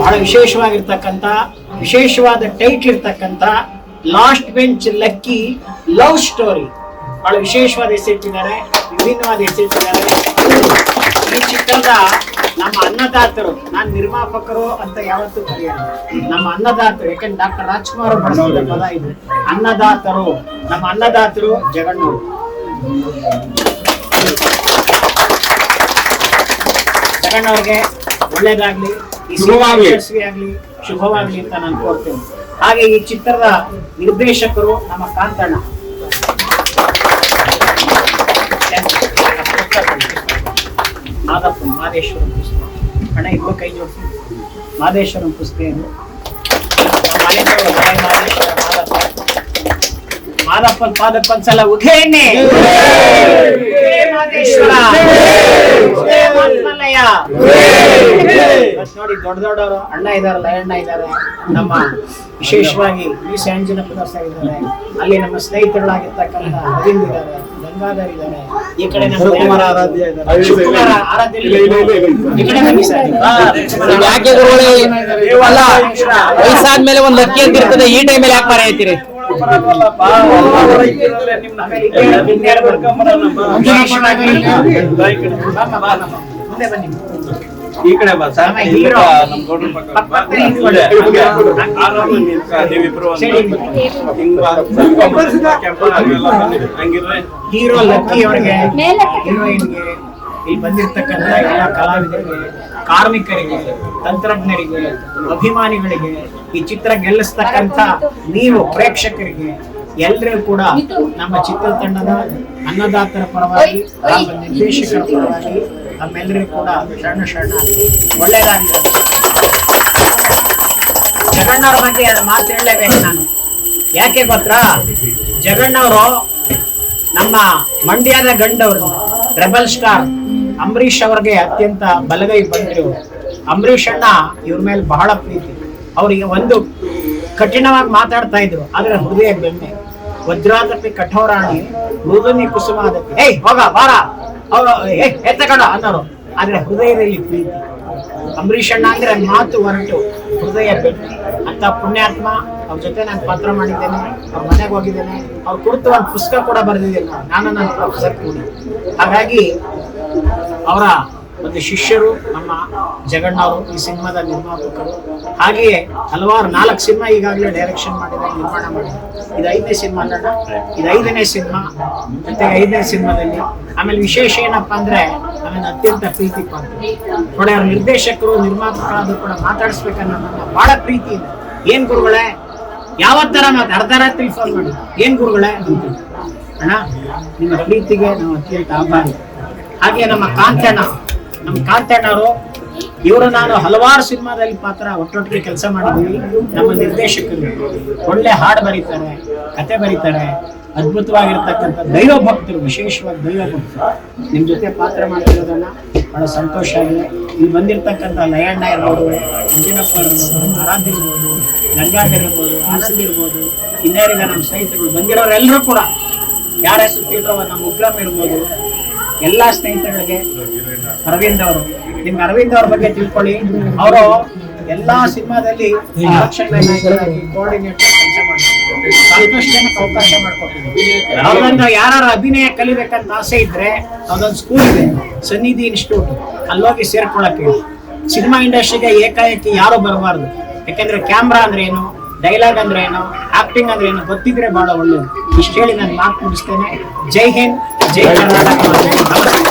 ಬಹಳ ವಿಶೇಷವಾಗಿರ್ತಕ್ಕಂಥ, ವಿಶೇಷವಾದ ಟೈಟ್ ಇರ್ತಕ್ಕಂಥ last bench lucky love story. ಬಹಳ ವಿಶೇಷವಾದ ಹೆಸರಿಟ್ಟಿದ್ದಾರೆ ವಿಭಿನ್ನವಾದ ಹೆಸರಿಟ್ಟಿದ್ದಾರೆ ಈ ಚಿತ್ರದ ನಮ್ಮ ಅನ್ನದಾತರು, ನಾನು ನಿರ್ಮಾಪಕರು ಅಂತ ಯಾವತ್ತೂ ಕರೆಯಲ್ಲ. ನಮ್ಮ ಅನ್ನದಾತರು, ಯಾಕಂದ್ರೆ ಡಾಕ್ಟರ್ ರಾಜ್ಕುಮಾರ್ ಪದ ಇದು. ಅನ್ನದಾತರು, ನಮ್ಮ ಅನ್ನದಾತರು ಜಗಣ್ಣವರು. ಜಗಣ್ಣವ್ರಿಗೆ ಒಳ್ಳೇದಾಗ್ಲಿ ಸಿನಿಮಾ ಶುಭವಾಗ್ಲಿ. ಅಂತ ನಾನು ಕೋರ್ತೇನೆ. ಹಾಗೆ ಈ ಚಿತ್ರದ ನಿರ್ದೇಶಕರು ನಮ್ಮ ಕಾಂತಣ್ಣ. ಮಾದಪ್ಪ ಮಾದೇಶ್ವರ ಪುಸ್ತಕ. ಅಣ್ಣ ಇಬ್ಬರು ಕೈ ಜೋಡಿಸಿ. ಮಾದೇಶ್ವರನ್ ಪುಸ್ತಕ ಇದು. ಮಾದಪ್ಪನ್ ಪಾದಪ್ಪನ್ ಸಲ ಉಠೇನೆ ನೋಡಿ ದೊಡ್ಡ ದೊಡ್ಡವರು ಅಣ್ಣ ಇದಾರಲ್ಲ ಅಣ್ಣ ಇದ್ದಾರೆ ನಮ್ಮ ವಿಶೇಷವಾಗಿ ಪದಾರ್ಥ ಇದ್ದಾರೆ ಅಲ್ಲಿ ನಮ್ಮ ಸ್ನೇಹಿತರುಗಳಾಗಿರ್ತಕ್ಕಂಥ ಅರವಿಂದ್ ಇದ್ದಾರೆ ಗಂಗಾಧರ್ ಇದ್ದಾರೆ ಈ ಕಡೆ ನಮ್ಮ ಆರಾಧ್ಯ ಇದ್ದಾರೆ. ವಯಸ್ಸಾದ್ಮೇಲೆ ಒಂದ್ ಅಕ್ಕಿ ಅಂತ ಇರ್ತದೆ ಈ ಟೈಮಲ್ಲಿ ಯಾಕೆ ಮರ ಐತಿರಿ ಆಮೇಲೆ ಮುಂದೆ ಬನ್ನಿ. ಈ ಕಡೆ ಬಾ ಸರ್. ಆಮೇಲೆ ಹೀರೋ. ನಮ್ ಗೌಡ್ರ ಪಕ್ಕ ನೀವಿಬ್ರು ಹೀರೋ ಲಕ್ಕಿ ಅವರಿಗೆ ಹೀರೋಯಿನ್ಗೆ ಇಲ್ಲಿ ಬಂದಿರ್ತಕ್ಕಂಥ ಎಲ್ಲ ಕಲಾವಿದರಿಗೆ ಕಾರ್ಮಿಕರಿಗೆ ತಂತ್ರಜ್ಞರಿಗೆ ಅಭಿಮಾನಿಗಳಿಗೆ ಈ ಚಿತ್ರ ಗೆಲ್ಲಿಸ್ತಕ್ಕಂಥ ನೀವು ಪ್ರೇಕ್ಷಕರಿಗೆ ಎಲ್ಲರೂ ಕೂಡ ನಮ್ಮ ಚಿತ್ರತಂಡದ ಅನ್ನದಾತರ ಪರವಾಗಿ ನಿರ್ದೇಶಕರ ಪರವಾಗಿ ನಮ್ಮೆಲ್ಲರಿಗೂ ಕೂಡ ಶರಣ ಶರಣ ಒಳ್ಳೇದಾಗಲಿ ಜಗಣ್ಣವ್ರ ಬಗ್ಗೆ ಮಾತು ಹೇಳಲೇಬೇಕು ನಾನು. ಯಾಕೆ ಗೊತ್ತಾ? ಜಗಣ್ಣವರು ನಮ್ಮ ಮಂಡ್ಯದ ಗಂಡವರು, ರೆಬಲ್ ಸ್ಟಾರ್ ಅಂಬರೀಷ್ ಅವ್ರಿಗೆ ಅತ್ಯಂತ ಬಲಗೈ ಬಂದರು. ಅಂಬರೀಷ್ ಅಣ್ಣ ಇವ್ರ ಮೇಲೆ ಬಹಳ ಪ್ರೀತಿ. ಅವರಿಗೆ ಒಂದು ಕಠಿಣವಾಗಿ ಮಾತಾಡ್ತಾ ಇದ್ರು, ಆದ್ರೆ ಹೃದಯ ಬೆಣ್ಣೆ ವಜ್ರಾದಪಿ ಕಠೋರಾಣಿ ಮೃದುನಿ ಕುಸುಮಾದಪಿ. ಏಯ್, ಹೋಗ, ಬಾರ. ಅವರು ಎತ್ತಕಡ ಅನ್ನೋರು. ಆದ್ರೆ ಹೃದಯದಲ್ಲಿ ಪ್ರೀತಿ. ಅಂಬರೀಷ್ ಅಣ್ಣ ಅಂದ್ರೆ ಮಾತು ಹೊರಟು. ಹೃದಯ ಪ್ರೀತಿ. ಅಂತ ಪುಣ್ಯಾತ್ಮ ಅವ್ರ ಜೊತೆ ನಾನು ಪತ್ರ ಮಾಡಿದ್ದೇನೆ, ಅವ್ರ ಮನೆಗೆ ಹೋಗಿದ್ದೇನೆ. ಅವ್ರು ಕುರಿತು ಒಂದು ಪುಸ್ತಕ ಕೂಡ ಬರೆದಿದ್ದೇನೆ ನಾನು. ನಾನು ನನ್ನ ಪ್ರೊಫೆಸರ್ ಕೂಡಿ. ಹಾಗಾಗಿ ಅವರ ಒಂದು ಶಿಷ್ಯರು ನಮ್ಮ ಜಗಣ್ಣವರು, ಈ ಸಿನಿಮಾದ ನಿರ್ಮಾಪಕರು. ಹಾಗೆಯೇ ಹಲವಾರು ನಾಲ್ಕು ಸಿನಿಮಾ ಈಗಾಗಲೇ ಡೈರೆಕ್ಷನ್ ಮಾಡಿದ್ದಾರೆ, ನಿರ್ಮಾಣ ಮಾಡಿದ್ದಾರೆ. ಇದು ಐದನೇ ಸಿನಿಮಾ ಅಲ್ಲ ಇದು ಐದನೇ ಸಿನಿಮಾ. ಜೊತೆಗೆ ಐದನೇ ಸಿನಿಮಾದಲ್ಲಿ. ಆಮೇಲೆ ವಿಶೇಷ ಏನಪ್ಪಾ ಅಂದ್ರೆ ಆಮೇಲೆ ಅತ್ಯಂತ ಪ್ರೀತಿ ಪಾತ್ರ. ನೋಡಿ ಅವ್ರ ನಿರ್ದೇಶಕರು, ನಿರ್ಮಾಪಕರಾದ್ರು ಕೂಡ ಮಾತಾಡಿಸ್ಬೇಕನ್ನೋ ನನ್ನ ಬಹಳ ಪ್ರೀತಿ ಇದೆ. ಏನ್ ಗುರುಗಳೇ ಯಾವತ್ತರ ಮಾತು ಅರ್ಧ ರಾತ್ರಿ ಫೋನ್ ಮಾಡಿ. ಏನ್ ಗುರುಗಳೇ ಅಂತ ಅಣ್ಣ, ನಿಮ್ಮ ಪ್ರೀತಿಗೆ ನಾವು ಅತ್ಯಂತ ಆಭಾರಿ. ಹಾಗೆ ನಮ್ಮ ಕಾಂತಣ್ಣ, ನಮ್ಮ ಕಾಂತಣ್ಣವರು ಇವರು ನಾನು ಹಲವಾರು ಸಿನಿಮಾದಲ್ಲಿ ಪಾತ್ರ ಒಟ್ಟೊಟ್ಟಿಗೆ ಕೆಲಸ ಮಾಡಿದ್ದೀವಿ ನಮ್ಮ ನಿರ್ದೇಶಕರು ಒಳ್ಳೆ ಹಾಡು ಬರೀತಾರೆ, ಕತೆ ಬರೀತಾರೆ, ಅದ್ಭುತವಾಗಿರ್ತಕ್ಕಂಥ ದೈವ ಭಕ್ತರು ವಿಶೇಷವಾಗಿ ದೈವ ಭಕ್ತರು. ನಿಮ್ ಜೊತೆ ಪಾತ್ರ ಮಾಡ್ತಿರೋದನ್ನ ಬಹಳ ಸಂತೋಷ ಆಗಿದೆ. ಇಲ್ಲಿ ಬಂದಿರತಕ್ಕಂಥ ಲಯಣ್ಣ ಇರ್ಬೋದು ಅಂಜಿನಪ್ಪ ಇರ್ಬೋದು, ಆರಾಧ್ಯ ಇರ್ಬೋದು, ಗಂಗಾಧರ್ ಇರ್ಬೋದು, ಆನಂದ್ ಇರ್ಬೋದು ಇನ್ನೇರಿದ ನಮ್ಮ ಸ್ನೇಹಿತರು ಬಂದಿರೋರೆಲ್ಲರೂ ಕೂಡ ಯಾರ ತಿಳ್ಕೊಬೋದು ನಮ್ಮ ಉಗ್ರಮ್ ಇರ್ಬೋದು, ಎಲ್ಲ ಸ್ನೇಹಿತರಿಗೆ ಅರವಿಂದ್ ಅವರು ನಿಮ್ಗೆ ಅರವಿಂದ್ ಅವ್ರ ಬಗ್ಗೆ ತಿಳ್ಕೊಳ್ಳಿ. ಅವರು ಎಲ್ಲಾ ಸಿನಿಮಾದಲ್ಲಿ ಕೋಆರ್ಡಿನೇಟರ್ ಕೆಲಸ ಮಾಡ್ತಾರೆ ಸಾಕಷ್ಟು ಜನಕ್ಕೆ ಅವಕಾಶ ಯಾರು ಅಭಿನಯ ಕಲಿಬೇಕಂತ ಆಸೆ ಇದ್ರೆ ಅದೊಂದು ಸ್ಕೂಲ್ ಇದೆ ಸನ್ನಿಧಿ ಇನ್ಸ್ಟಿಟ್ಯೂಟ್. ಅಲ್ಲೋಗಿ ಸೇರ್ಕೊಳಕ್ಕೆ. ಸಿನಿಮಾ ಇಂಡಸ್ಟ್ರಿಗೆ ಏಕಾಏಕಿ ಯಾರು ಬರಬಾರ್ದು. ಯಾಕಂದ್ರೆ ಕ್ಯಾಮ್ರಾ ಅಂದ್ರೆ ಏನು ಡೈಲಾಗ್ ಅಂದ್ರೆ ಏನು ಆಕ್ಟಿಂಗ್ ಅಂದ್ರೆ ಏನು ಗೊತ್ತಿದ್ರೆ ಬಹಳ ಒಳ್ಳೇದು. ಇಷ್ಟು ಹೇಳಿ ನಾನು ಮಾತು ಮುಗಿಸ್ತೇನೆ. ಜೈ ಹಿಂದ್ ಜೈ ಕರ್ನಾಟಕ.